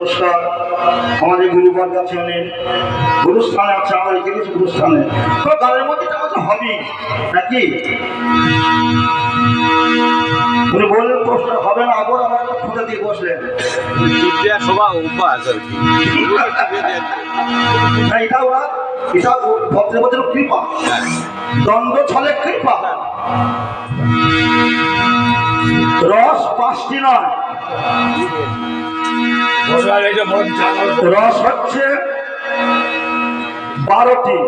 নমস্কার আমাদের গুরুবর্গ আছে অনেক গুরুস্থানে আছে আমরা রেখে গুরুস্থানে। তো গানের মধ্যে এটা আমাদের হবি নাকি? উনি বললেন প্রশ্ন হবে না আবার আমার একটা খুঁজে দিয়ে বসলেন। সভা উপাস আর কি। এটা ওরা এটা ভদ্রভদ্র কৃপা। দ্বন্দ্ব ছলে কৃপা। রস পাঁচটি নয়। রস হচ্ছে বারোটি।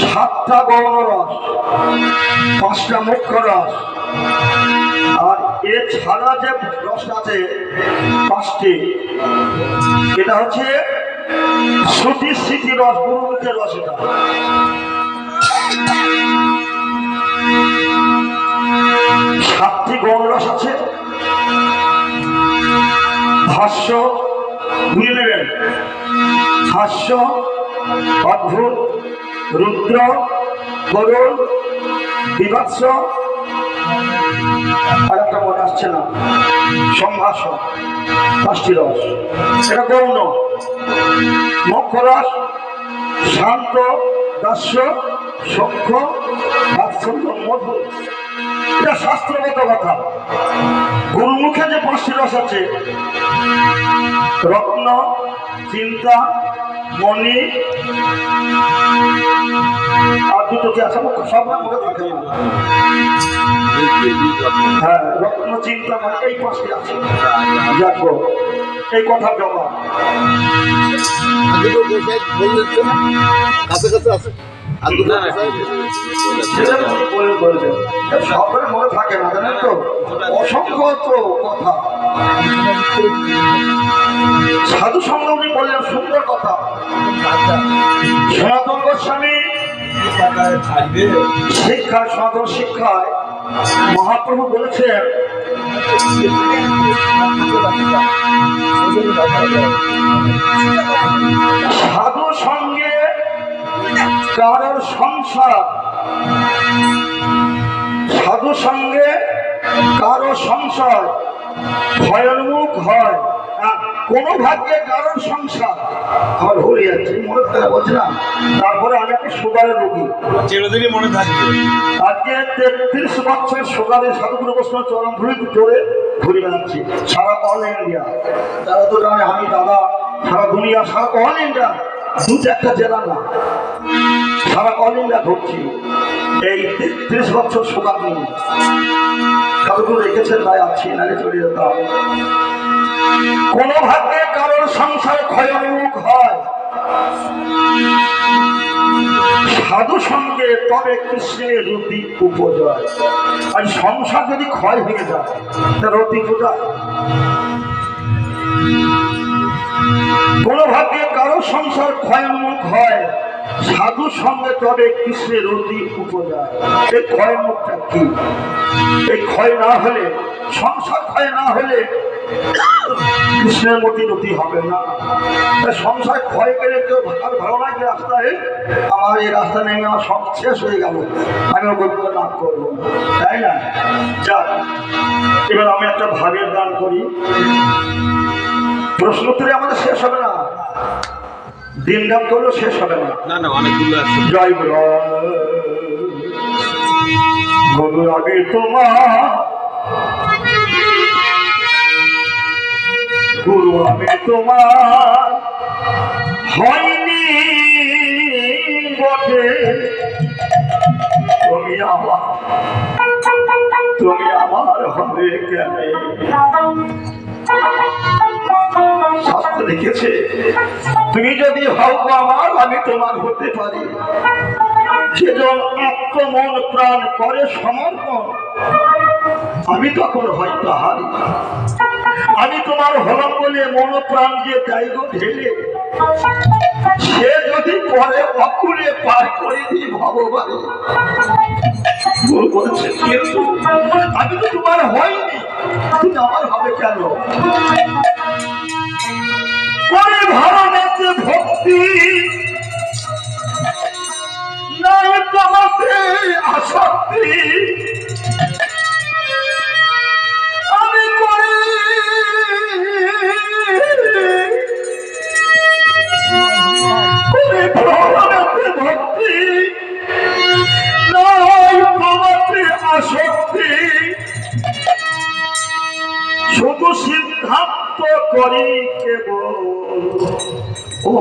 সাতটা গৌণ রস, পাঁচটা মুখ্য রস, আর এছাড়া যে রস আছে, পাঁচটি, এটা হচ্ছে শ্রুতি স্মৃতি রস, গুরুমুখের রস এটা। সাতটি গৌণ রস আছে। ভাষ্য বুঝে নেবেন। হাস্য, অদ্ভুত, রুদ্র, করুণ, বিভৎস। আর একটা মনে আসছে না। সম্ভাষণ, পাঁচটি রস। এটা গৌণ। মুখ্য রস, শান্ত, দাস্য, সক্ষ, বাৎসল্য, মধুর। এটা শাস্ত্রগত কথা। গুরুমুখে যে পাঁচটি রস আছে, রত্ন, চিন্তা, মণি, আর দুটো কি আছে? সব মনে থাকে। হ্যাঁ রত্ন, চিন্তা মানে এই পাঁচটি আছে। দেখো, এই কথা জবাব আগে তো গোসাই বললেন তো না। কাছে কাছে আছে। বলে মনে থাকে না জানেন তো? অসংখ্য কথা। সাধু বললেন সুন্দর কথা। সনাতন গোস্বামী শিক্ষা সনাতন শিক্ষায় মহাপ্রভু বলেছেন সাধু সঙ্গে কারোর সংসার। সাধু সঙ্গে কারও সংসার ভয়ানমুখ হয়। কোনো ভাগ্যে কারোর সংসার। আমার ভুলে যাচ্ছে মনে থাকে বলছি না। তারপরে আমি একটা সুগারের রোগী। চিরদিনই মনে থাকবে। আজকে তেত্রিশ বছর সকালে সাধুগুরু বৈষ্ণব চরণ ধরে ধরে ঘুরে বেড়াচ্ছি সারা অল ইন্ডিয়া। তারা তো জানে আমি দাদা সারা দুনিয়া সারা অল ইন্ডিয়া। দু চারটা জেলা না, সারা এই তেত্রিশ বছর সকাল নিয়ে সাধুগুরু রেখেছেন তাই আছি নালে চলে যেতাম। কোন ভাগ্যে কারোর সংসার ক্ষয়োন্মুখ হয়। সাধু সঙ্গে তবে কৃষ্ণের রতি উপজয়। আর সংসার যদি ক্ষয় হয়ে যায়, তা রতি কোথায়? কোন ভাগ্যে কারও সংসার ক্ষয়োন্মুখ হয়, সাধু সঙ্গে তবে কৃষ্ণের রতি উপজয়। এই ক্ষয়োন্মুখটা কি? এই ক্ষয় না হলে, সংসার ক্ষয় না হলে কৃষ্ণের মতি নতি হবে না। সংসার ক্ষয় করে কেউ আর ভালো লাগে রাস্তায় আমার এই রাস্তা নেমে আমার সব শেষ হয়ে গেল। আমি গোবিন্দ লাভ করব তাই না? যাক, এবার আমি একটা ভাবের দান করি। প্রশ্ন উত্তরে আমাদের শেষ হবে না। দিন দান করলেও শেষ হবে না। না না অনেকগুলো আছে। জয় গুরু আগে তোমার গুরু আমি তোমার হয়নি বটে। তুমি আমার তুমি আমার হবে কেন? শাস্ত্র লিখেছে তুমি যদি হও আমার, আমি তোমার হতে পারি। সেজন আত্মমন প্রাণ করে সমর্পণ, আমি তখন হয় তাহারি আমি তোমার হলাম বলে মন প্রাণ যে দেয় গো ঢেলে। সে যদি পরে অকুলে পার করে দিই ভগবান। আমি তো তোমার হয়নি তুমি আমার হবে কেন? করে ভারতে ভক্তি। নাই তোমাতে আসক্তি।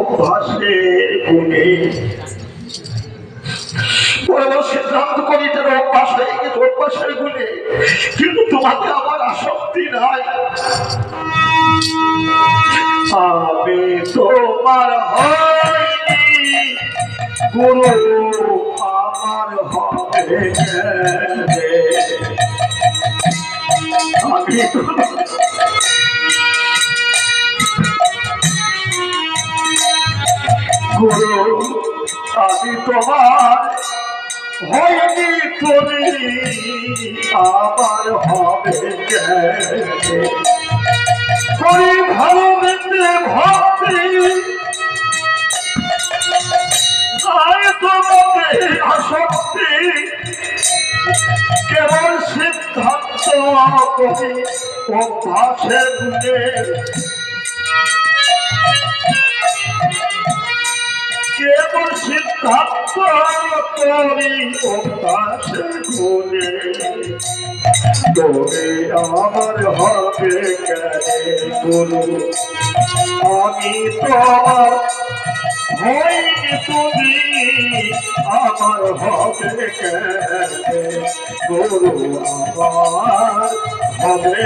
অভ্যাসের গুণে সিদ্ধান্ত করি অভ্যাস হয়ে কিন্তু তোমাকে আমার আসক্তি নাই। আমি তোমার গুরু আমার হবে। আমি তোমার গুরু আমি তোমার হয়নি তুমি আমার হবে? করি ভালোবেসে ভক্তি নাই তোমাকে আসক্তি কেবল সিদ্ধান্ত করি অভ্যাসের সিদ্ধান্ত করি আমার হবে গুরু আমি তোমার হইনি তুমি আমার হবে গুরু আমার হবে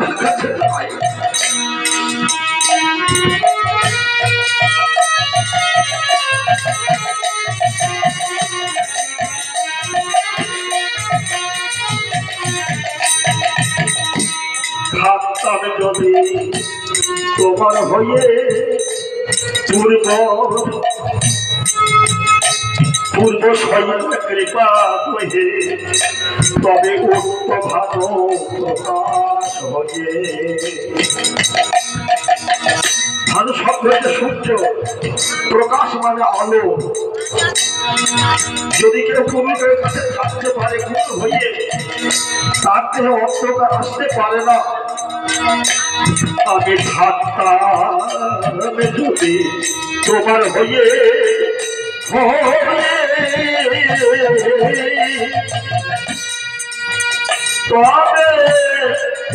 থাকতাম যদি তোমার হয়ে পূর্ব পূর্ব স্বয়ং কৃপা হয়ে তবে উক্ত ভালো প্রকাশ হয়ে। ভালো শব্দ হচ্ছে সূর্য, প্রকাশ মানে আলো। যদি কেউ কবিতার কাছে থাকতে পারে গুণ হয়ে, তার দেহে অন্ধকার আসতে পারে না। আমি থাকতাম যদি তোমার হয়ে তবে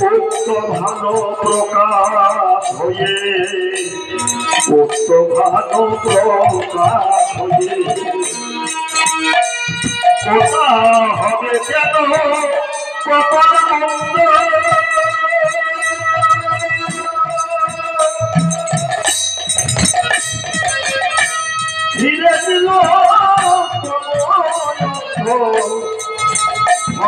উক্ত ভালো প্রকাশ হয়ে, উক্ত ভালো প্রকাশ হয়ে। ওটা হবে কেন? কপাল মন্দ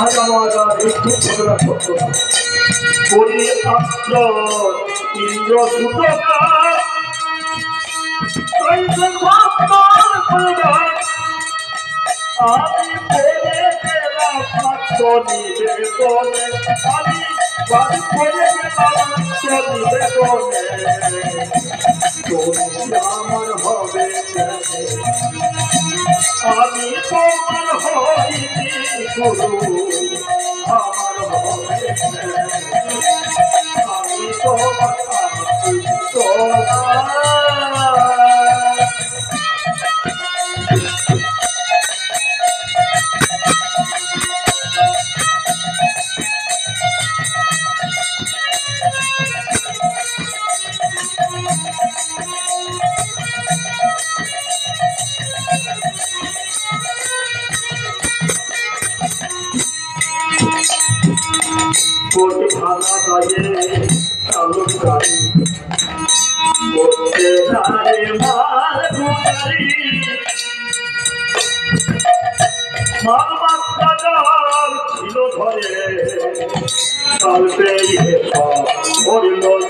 আর এই দুঃখ ঘটনা ঘটতো না করি আত্র ইন্দ্র আমি আমার হবে আমি তোমার হইনি গুরু আমার আমি তোমার তোমার কাল পেয়ে মরিল চোরি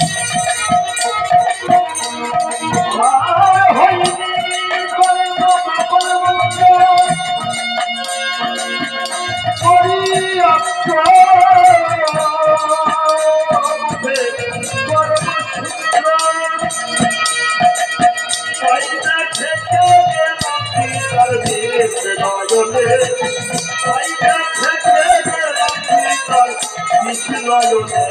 Jesus.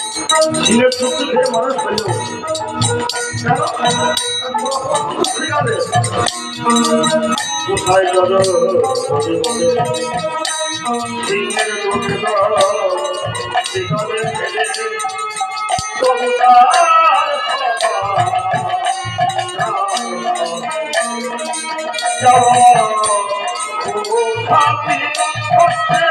সিংহের দুঃখ খেয়ে মানুষ আছে কোথায় গেল সিংহের দুঃখ সেখানে ফেলে Thank